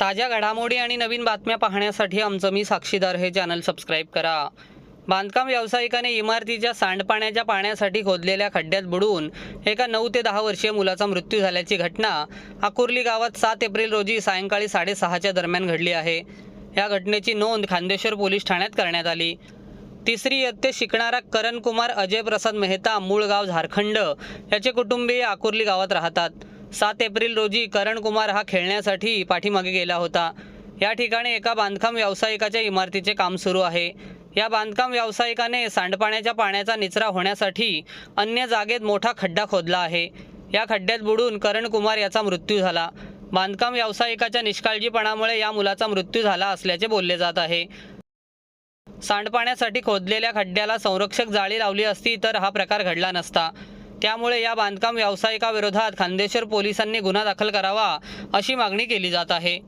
ताज्या घडामोडी आणि नवीन बातम्या पाहण्यासाठी आमचं मी साक्षीदार हे चॅनल सबस्क्राईब करा. बांधकाम व्यावसायिकाने इमारतीच्या सांडपाण्याच्या पाण्यासाठी खोदलेल्या खड्ड्यात बुडून एका नऊ ते दहा वर्षीय मुलाचा मृत्यू झाल्याची घटना आकुर्ली गावात सात एप्रिल रोजी सायंकाळी साडेसहाच्या दरम्यान घडली आहे. या घटनेची नोंद खांदेश्वर पोलीस ठाण्यात करण्यात आली. तिसरी इयत्तेत शिकणारा करण कुमार अजय प्रसाद मेहता मूळ गाव झारखंड याचे कुटुंबीय आकुर्ली गावात राहतात. सात एप्रिल रोजी करण कुमार हा खेळण्यासाठी पाठीमागे गेला होता. या ठिकाणी एका बांधकाम व्यावसायिकाच्या इमारतीचे काम सुरू आहे. या बांधकाम व्यावसायिकाने सांडपाण्याच्या पाण्याचा निचरा होण्यासाठी अन्य जागेत मोठा खड्डा खोदला आहे. या खड्ड्यात बुडून करण कुमार याचा मृत्यू झाला. बांधकाम व्यावसायिकाच्या निष्काळजीपणामुळे या मुलाचा मृत्यू झाला असल्याचे बोलले जात आहे. सांडपाण्यासाठी खोदलेल्या खड्ड्याला संरक्षक जाळी लावली असती तर हा प्रकार घडला नसता. त्यामुळे या बांधकाम व्यावसायिकाविरोधात खांदेश्वर पोलिसांनी गुन्हा दाखल करावा अशी मागणी केली जात आहे.